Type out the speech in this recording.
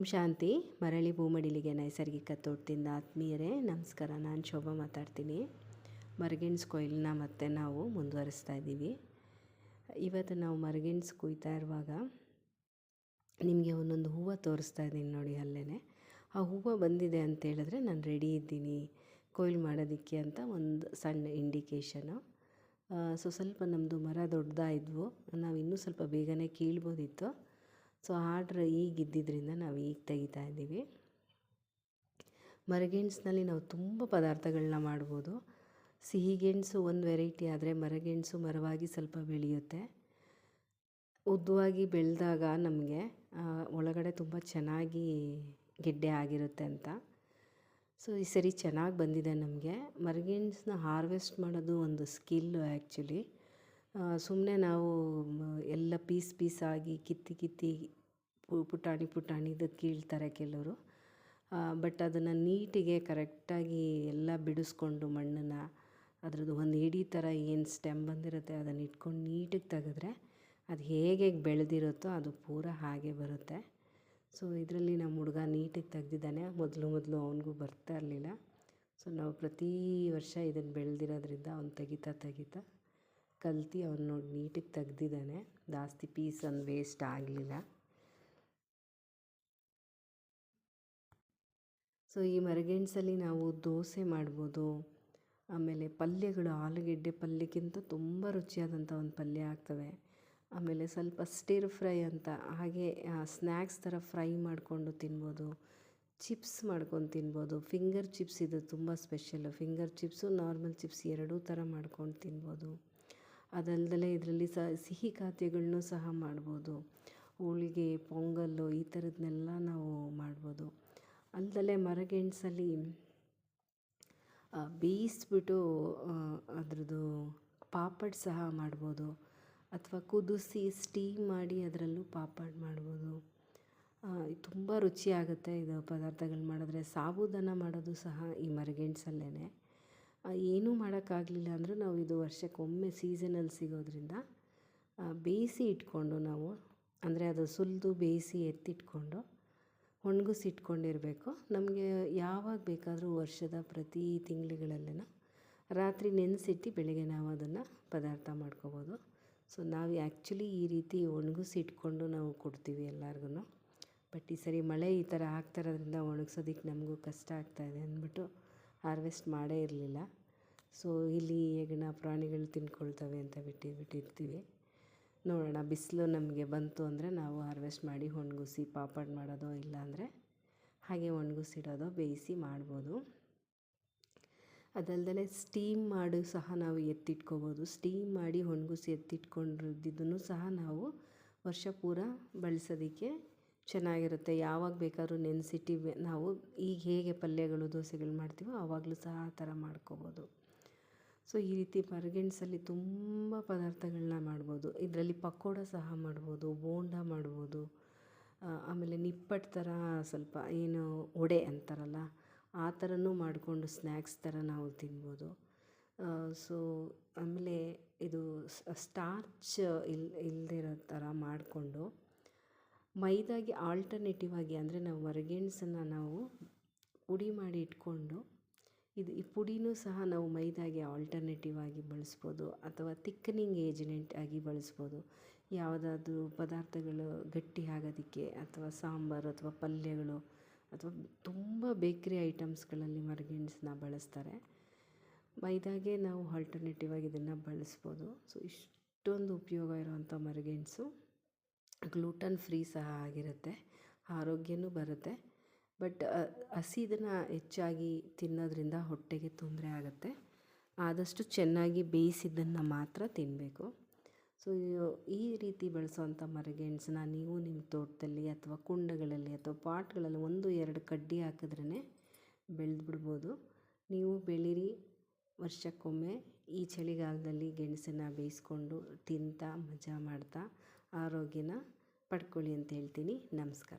ಶಾಂತಿ, ಮರಳಿ ಭೂಮಡಿಲಿಗೆ ನೈಸರ್ಗಿಕ ತೋಟದಿಂದ ಆತ್ಮೀಯರೇ, ನಮಸ್ಕಾರ. ನಾನು ಶೋಭಾ ಮಾತಾಡ್ತೀನಿ. ಮರಗೆಣ್ಸು ಕೊಯ್ಲನ್ನ ಮತ್ತೆ ನಾವು ಮುಂದುವರಿಸ್ತಾ ಇದ್ದೀವಿ. ಇವತ್ತು ನಾವು ಮರಗಿಣ್ಸ್ ಕುಯ್ತಾ ಇರುವಾಗ ನಿಮಗೆ ಒಂದೊಂದು ಹೂವು ತೋರಿಸ್ತಾ ಇದ್ದೀನಿ ನೋಡಿ ಅಲ್ಲೇ ಆ ಹೂವು ಬಂದಿದೆ ಅಂತ ಹೇಳಿದ್ರೆ ನಾನು ರೆಡಿ ಇದ್ದೀನಿ. ಕೊಯ್ಲು ಮಾಡೋದಕ್ಕೆ ಅಂತ ಒಂದು ಸಣ್ಣ ಇಂಡಿಕೇಷನು ಸೊ ಸ್ವಲ್ಪ ನಮ್ಮದು ಮರ ದೊಡ್ಡದಾಯಿದ್ವು. ನಾವು ಇನ್ನೂ ಸ್ವಲ್ಪ ಬೇಗನೆ ಕೀಳ್ಬೋದಿತ್ತು. ಸೊ ಆರ್ಡ್ರ್ ಈಗ ಇದ್ದಿದ್ದರಿಂದ ನಾವು ಈಗ ತೆಗಿತಾ ಇದ್ದೀವಿ. ಮರಗೆಣಸಿನಲ್ಲಿ ನಾವು ತುಂಬ ಪದಾರ್ಥಗಳನ್ನ ಮಾಡ್ಬೋದು. ಸಿಹಿಗೆಣಸು ಒಂದು ವೆರೈಟಿ ಆದರೆ ಮರಗೆಣಸು ಮರವಾಗಿ ಸ್ವಲ್ಪ ಬೆಳೆಯುತ್ತೆ. ಉದ್ದವಾಗಿ ಬೆಳೆದಾಗ ನಮಗೆ ಒಳಗಡೆ ತುಂಬ ಚೆನ್ನಾಗಿ ಗೆಡ್ಡೆ ಆಗಿರುತ್ತೆ ಅಂತ. ಸೊ, ಈ ಸರಿ ಚೆನ್ನಾಗಿ ಬಂದಿದೆ ನಮಗೆ. ಮರಗೆಣಸನ್ನ ಹಾರ್ವೆಸ್ಟ್ ಮಾಡೋದು ಒಂದು ಸ್ಕಿಲ್ಲು ಆ್ಯಕ್ಚುಲಿ ಸುಮ್ಮನೆ ನಾವು ಎಲ್ಲ ಪೀಸ್ ಪೀಸಾಗಿ ಕಿತ್ತಿ ಕಿತ್ತಿ ಪುಟಾಣಿ ಪುಟಾಣಿದು ಕೀಳ್ತಾರೆ ಕೆಲವರು. ಬಟ್ ಅದನ್ನು ನೀಟಿಗೆ ಕರೆಕ್ಟಾಗಿ ಎಲ್ಲ ಬಿಡಿಸ್ಕೊಂಡು ಮಣ್ಣನ್ನು, ಅದರದ್ದು ಒಂದು ಹಿಡಿ ಥರ ಏನು ಸ್ಟೆಮ್ ಬಂದಿರುತ್ತೆ ಅದನ್ನು ಇಟ್ಕೊಂಡು ನೀಟಿಗೆ ತೆಗೆದ್ರೆ ಅದು ಹೇಗೆ ಬೆಳೆದಿರುತ್ತೋ ಅದು ಪೂರ ಹಾಗೆ ಬರುತ್ತೆ. ಸೊ, ಇದರಲ್ಲಿ ನಮ್ಮ ಹುಡುಗ ನೀಟಿಗೆ ತೆಗೆದಿದ್ದಾನೆ. ಮೊದಲು ಮೊದಲು ಅವನಿಗೂ ಬರ್ತಾ ಇರಲಿಲ್ಲ. ಸೊ, ನಾವು ಪ್ರತಿ ವರ್ಷ ಇದನ್ನು ಬೆಳೆದಿರೋದ್ರಿಂದ ಅವ್ನು ತೆಗಿತಾ ತೆಗಿತಾ ಕಲ್ತು ಅವ್ನು ನೋಡಿ ನೀಟಿಗೆ ತೆಗ್ದಿದ್ದಾನೆ. ಜಾಸ್ತಿ ಪೀಸ್ ಅಂದ್ ವೇಸ್ಟ್ ಆಗಲಿಲ್ಲ. ಸೊ, ಈ ಮರಗೆಣಸಲ್ಲಿ ನಾವು ದೋಸೆ ಮಾಡ್ಬೋದು. ಆಮೇಲೆ ಪಲ್ಯಗಳು, ಆಲೂಗೆಡ್ಡೆ ಪಲ್ಯಕ್ಕಿಂತ ತುಂಬ ರುಚಿಯಾದಂಥ ಒಂದು ಪಲ್ಯ ಆಗ್ತವೆ. ಆಮೇಲೆ ಸ್ವಲ್ಪ ಸ್ಟಿರ್ ಫ್ರೈ ಅಂತ, ಹಾಗೆ ಸ್ನ್ಯಾಕ್ಸ್ ಥರ ಫ್ರೈ ಮಾಡಿಕೊಂಡು ತಿನ್ಬೋದು. ಚಿಪ್ಸ್ ಮಾಡ್ಕೊಂಡು ತಿನ್ಬೋದು. ಫಿಂಗರ್ ಚಿಪ್ಸ್ ಇದು ತುಂಬ special finger chips normal chips ಎರಡೂ ಥರ ಮಾಡ್ಕೊಂಡು ತಿನ್ಬೋದು. ಅದಲ್ದಲೆ ಇದರಲ್ಲಿ ಸಹ ಸಿಹಿ ಖಾದ್ಯಗಳನ್ನೂ ಸಹ ಮಾಡ್ಬೋದು. ಹೋಳಿಗೆ, ಪೊಂಗಲ್ಲು ಈ ಥರದನ್ನೆಲ್ಲ ನಾವು ಮಾಡ್ಬೋದು. ಅಲ್ದಲೆ ಮರಗೆಣಸಲ್ಲಿ ಬೇಯಿಸ್ಬಿಟ್ಟು ಅದರದ್ದು ಪಾಪಡ್ ಸಹ ಮಾಡ್ಬೋದು. ಅಥವಾ ಕುದಿಸಿ ಸ್ಟೀಮ್ ಮಾಡಿ ಅದರಲ್ಲೂ ಪಾಪಡ್ ಮಾಡ್ಬೋದು. ತುಂಬ ರುಚಿಯಾಗುತ್ತೆ ಇದು ಪದಾರ್ಥಗಳು ಮಾಡಿದ್ರೆ. ಸಾಬುದಾನ ಮಾಡೋದು ಸಹ ಈ ಮರಗೆಣಸಲ್ಲೇ ಏನೂ ಮಾಡೋಕ್ಕಾಗಲಿಲ್ಲ ಅಂದರೂ ನಾವು ಇದು ವರ್ಷಕ್ಕೊಮ್ಮೆ ಸೀಸನಲ್ಲಿ ಸಿಗೋದ್ರಿಂದ ಬೇಯಿಸಿ ಇಟ್ಕೊಂಡು ನಾವು, ಅಂದರೆ ಅದು ಸುಲಿದು ಬೇಯಿಸಿ ಎತ್ತಿಟ್ಕೊಂಡು ಒಣಗಿಸಿಟ್ಕೊಂಡಿರಬೇಕು. ನಮಗೆ ಯಾವಾಗ ಬೇಕಾದರೂ ವರ್ಷದ ಪ್ರತಿ ತಿಂಗಳುಗಳಲ್ಲೆನ ರಾತ್ರಿ ನೆನೆಸಿಟ್ಟು ಬೆಳಗ್ಗೆ ನಾವು ಅದನ್ನು ಪದಾರ್ಥ ಮಾಡ್ಕೋಬೋದು. ಸೊ, ನಾವು ಆ್ಯಕ್ಚುಲಿ ಈ ರೀತಿ ಒಣಗಿಸಿಟ್ಕೊಂಡು ನಾವು ಕೊಡ್ತೀವಿ ಎಲ್ಲರಿಗೂ ಬಟ್ ಈ ಸರಿ ಮಳೆ ಈ ಥರ ಆಗ್ತಾ ಇರೋದ್ರಿಂದ ಒಣಗಿಸೋದಕ್ಕೆ ನಮಗೂ ಕಷ್ಟ ಆಗ್ತಾಯಿದೆ ಅಂದ್ಬಿಟ್ಟು ಹಾರ್ವೆಸ್ಟ್ ಮಾಡೇ ಇರಲಿಲ್ಲ. ಸೊ ಇಲ್ಲಿ ಹೆಗ್ಗಣ ಪ್ರಾಣಿಗಳು ತಿನ್ಕೊಳ್ತವೆ ಅಂತ ಬಿಟ್ಟು ಬಿಟ್ಟಿರ್ತೀವಿ. ನೋಡೋಣ, ಬಿಸಿಲು ನಮಗೆ ಬಂತು ಅಂದರೆ ನಾವು ಹಾರ್ವೆಸ್ಟ್ ಮಾಡಿ ಒಣಗಿಸಿ ಪಾಪಡ್ ಮಾಡೋದೋ ಇಲ್ಲಾಂದರೆ ಹಾಗೆ ಒಣಗಿಸಿಡೋದೋ ಬೇಯಿಸಿ ಮಾಡ್ಬೋದು. ಅದಲ್ದಲೆ ಸ್ಟೀಮ್ ಮಾಡಿ ಸಹ ನಾವು ಎತ್ತಿಟ್ಕೋಬೋದು. ಸ್ಟೀಮ್ ಮಾಡಿ ಒಣಗಿಸಿ ಎತ್ತಿಟ್ಕೊಂಡಿದ್ದನ್ನು ಸಹ ನಾವು ವರ್ಷ ಪೂರ ಬಳಸೋದಕ್ಕೆ ಚೆನ್ನಾಗಿರುತ್ತೆ. ಯಾವಾಗ ಬೇಕಾದ್ರೂ ನೆನೆಸಿಟ್ಟು ನಾವು ಈಗ ಹೇಗೆ ಪಲ್ಯಗಳು, ದೋಸೆಗಳು ಮಾಡ್ತೀವೋ ಆವಾಗಲೂ ಸಹ ಆ ಥರ ಮಾಡ್ಕೋಬೋದು. ಸೊ, ಈ ರೀತಿ ಮರಗೆಣಸಲ್ಲಿ ತುಂಬ ಪದಾರ್ಥಗಳನ್ನ ಮಾಡ್ಬೋದು. ಇದರಲ್ಲಿ ಪಕೋಡ ಸಹ ಮಾಡ್ಬೋದು, ಬೋಂಡ ಮಾಡ್ಬೋದು ಆಮೇಲೆ ನಿಪ್ಪಟ್ಟು ಥರ ಸ್ವಲ್ಪ ಏನು ಒಡೆ ಅಂತಾರಲ್ಲ, ಆ ಥರನೂ ಮಾಡಿಕೊಂಡು ಸ್ನ್ಯಾಕ್ಸ್ ಥರ ನಾವು ತಿನ್ಬೋದು. ಸೊ, ಆಮೇಲೆ ಇದು ಸ್ಟಾರ್ಚ್ ಇಲ್ ಇಲ್ಲದಿರೋ ಥರ ಮಾಡಿಕೊಂಡು ಮೈದಾಗೆ ಆಲ್ಟರ್ನೇಟಿವ್ ಆಗಿ ಅಂದರೆ ನಾವು ಮರಗೆಣಸನ್ನು ನಾವು ಪುಡಿ ಮಾಡಿ ಇಟ್ಕೊಂಡು ಇದು ಈ ಪುಡಿನೂ ಸಹ ನಾವು ಮೈದಾಗೆ ಆಲ್ಟರ್ನೇಟಿವ್ ಆಗಿ ಬಳಸ್ಬೋದು ಅಥವಾ ತಿಕ್ಕನಿಂಗ್ ಏಜೆಂಟ್ ಆಗಿ ಬಳಸ್ಬೋದು. ಯಾವುದಾದ್ರೂ ಪದಾರ್ಥಗಳು ಗಟ್ಟಿ ಆಗೋದಕ್ಕೆ ಅಥವಾ ಸಾಂಬಾರು ಅಥವಾ ಪಲ್ಯಗಳು ಅಥವಾ ತುಂಬ ಬೇಕ್ರಿ ಐಟಮ್ಸ್ಗಳಲ್ಲಿ ಮರಗೆಣಸನ್ನ ಬಳಸ್ತಾರೆ. ಮೈದಾಗೆ ನಾವು ಆಲ್ಟರ್ನೇಟಿವ್ ಆಗಿ ಇದನ್ನು ಬಳಸ್ಬೋದು. ಸೊ ಇಷ್ಟೊಂದು ಉಪಯೋಗ ಇರುವಂಥ ಮರಗೆಣಸು. ಗ್ಲೂಟನ್ ಫ್ರೀ ಸಹ ಆಗಿರುತ್ತೆ, ಆರೋಗ್ಯನೂ ಬರುತ್ತೆ. ಬಟ್ ಹಸಿದನ್ನ ಹೆಚ್ಚಾಗಿ ತಿನ್ನೋದ್ರಿಂದ ಹೊಟ್ಟೆಗೆ ತೊಂದರೆ ಆಗುತ್ತೆ. ಆದಷ್ಟು ಚೆನ್ನಾಗಿ ಬೇಯಿಸಿದ್ದನ್ನು ಮಾತ್ರ ತಿನ್ನಬೇಕು ಸೊ ಈ ರೀತಿ ಬೆಳೆಸೋವಂಥ ಮರಗೆಣಸನ್ನ ನೀವು ನಿಮ್ಮ ತೋಟದಲ್ಲಿ ಅಥವಾ ಕುಂಡಗಳಲ್ಲಿ ಅಥವಾ ಪಾಟ್ಗಳಲ್ಲಿ ಒಂದು, ಎರಡು ಕಡ್ಡಿ ಹಾಕಿದ್ರೇ ಬೆಳೆದು ಬಿಡ್ಬೋದು ನೀವು ಬೆಳೀರಿ, ವರ್ಷಕ್ಕೊಮ್ಮೆ ಈ ಚಳಿಗಾಲದಲ್ಲಿ ಗೆಣಸನ್ನು ಬೇಯಿಸ್ಕೊಂಡು ತಿಂತಾ, ಮಜಾ ಮಾಡ್ತಾ. ಆರೋಗ್ಯನ ಪಡ್ಕೊಳ್ಳಿ ಅಂತ ಹೇಳ್ತೀನಿ. ನಮಸ್ಕಾರ.